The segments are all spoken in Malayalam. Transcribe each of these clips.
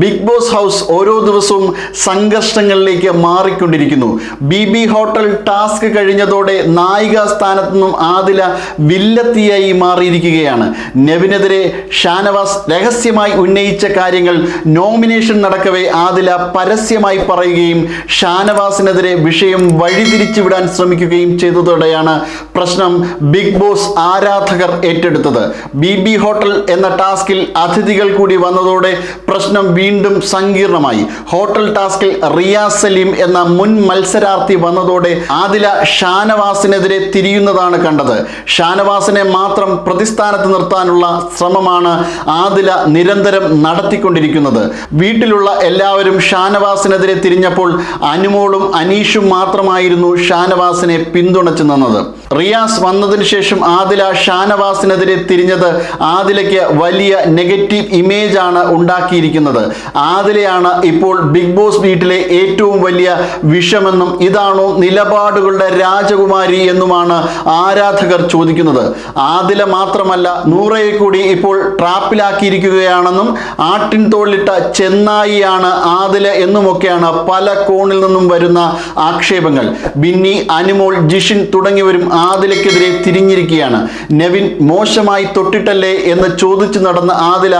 ബിഗ് ബോസ് ഹൗസ് ഓരോ ദിവസവും സംഘർഷങ്ങളിലേക്ക് മാറിക്കൊണ്ടിരിക്കുന്നു. ബി ബി ഹോട്ടൽ ടാസ്ക് കഴിഞ്ഞതോടെ നായിക സ്ഥാനത്തു നിന്നും ആദില വില്ലത്തിയായി മാറിയിരിക്കുകയാണ്. നെവിനെതിരെ ഷാനവാസ് രഹസ്യമായി ഉന്നയിച്ച കാര്യങ്ങൾ നോമിനേഷൻ നടക്കവേ ആദില പരസ്യമായി പറയുകയും ഷാനവാസിനെതിരെ വിഷയം വഴിതിരിച്ചുവിടാൻ ശ്രമിക്കുകയും ചെയ്തതോടെയാണ് പ്രശ്നം ബിഗ് ബോസ് ആരാധകർ ഏറ്റെടുത്തത്. ബി ബി ഹോട്ടൽ എന്ന ടാസ്കിൽ അതിഥികൾ കൂടി വന്നതോടെ പ്രശ്നം വീണ്ടും സങ്കീർണമായി. ഹോട്ടൽ ടാസ്കിൽ റിയാസ് സലീം എന്ന മുൻ മത്സരാർത്ഥി വന്നതോടെ ആദില ഷാനവാസിനെതിരെ തിരിയുന്നതാണ് കണ്ടത്. ഷാനവാസിനെ മാത്രം പ്രതിസ്ഥാനത്ത് നിർത്താനുള്ള ശ്രമമാണ് ആദില നിരന്തരം നടത്തിക്കൊണ്ടിരിക്കുന്നത്. വീട്ടിലുള്ള എല്ലാവരും ഷാനവാസിനെതിരെ തിരിഞ്ഞപ്പോൾ അനുമോളും അനീഷും മാത്രമായിരുന്നു ഷാനവാസിനെ പിന്തുണച്ചു നിന്നത്. റിയാസ് വന്നതിന് ശേഷം ആദില ഷാനവാസിനെതിരെ തിരിഞ്ഞത് ആദിലയ്ക്ക് വലിയ നെഗറ്റീവ് ഇമേജ് ആണ് ഉണ്ടാക്കിയിരിക്കുന്നത്. ആദിലയാണ് ഇപ്പോൾ ബിഗ് ബോസ് വീട്ടിലെ ഏറ്റവും വലിയ വിഷമെന്നും ഇതാണോ നിലപാടുകളുടെ രാജകുമാരി എന്നുമാണ് ആരാധകർ ചോദിക്കുന്നത്. ആദില മാത്രമല്ല നൂറയെ കൂടി ഇപ്പോൾ ട്രാപ്പിലാക്കിയിരിക്കുകയാണെന്നും ആട്ടിൻ തോളിട്ട ചെന്നായിയാണ് ആദില എന്നുമൊക്കെയാണ് പല കോണിൽ നിന്നും വരുന്ന ആക്ഷേപങ്ങൾ. ബിന്നി അനുമോൾ ജിഷിൻ തുടങ്ങിയവരും ആദിലയ്ക്കെതിരെ തിരിഞ്ഞിരിക്കുകയാണ്. നെവിൻ മോശമായി തൊട്ടിട്ടല്ലേ എന്ന് ചോദിച്ചു നടന്ന ആദില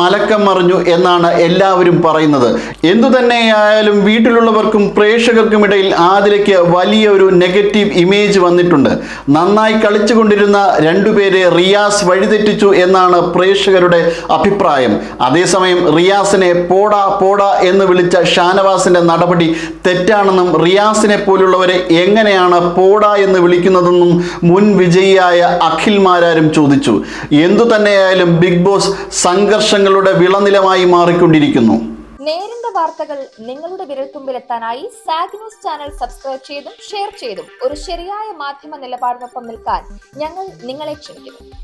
മലക്കം മറിഞ്ഞു എന്നാണ് എല്ലാവരും പറയുന്നത്. എന്തു തന്നെയായാലും വീട്ടിലുള്ളവർക്കും പ്രേക്ഷകർക്കുമിടയിൽ ആദിലയ്ക്ക് വലിയ ഒരു നെഗറ്റീവ് ഇമേജ് വന്നിട്ടുണ്ട്. നന്നായി കളിച്ചുകൊണ്ടിരുന്ന രണ്ടുപേരെ റിയാസ് വഴിതെറ്റിച്ചു എന്നാണ് പ്രേക്ഷകരുടെ അഭിപ്രായം. അതേസമയം റിയാസിനെ പോടാ പോടാ എന്ന് വിളിച്ച ഷാനവാസിന്റെ നടപടി തെറ്റാണെന്നും റിയാസിനെ പോലുള്ളവരെ എങ്ങനെയാണ് പോടാ എന്ന് വിളിക്കുന്നതെന്നും മുൻ വിജയിയായ അഖിൽ മാരാരും ചോദിച്ചു എന്തു തന്നെയായാലും ബിഗ് ബോസ് സംഘർഷങ്ങളുടെ വിളനിലമായി മാറിക്കൊണ്ടിരിക്കുന്നു. നേരിന്റെ വാർത്തകൾ നിങ്ങളുടെ വിരൽത്തുമ്പിലെത്താനായി സാഗ് ന്യൂസ് ചാനൽ സബ്സ്ക്രൈബ് ചെയ്തും ഷെയർ ചെയ്തും ഒരു ശരിയായ മാധ്യമ നിലപാടിനൊപ്പം നിൽക്കാൻ ഞങ്ങൾ നിങ്ങളെ ക്ഷണിക്കുന്നു.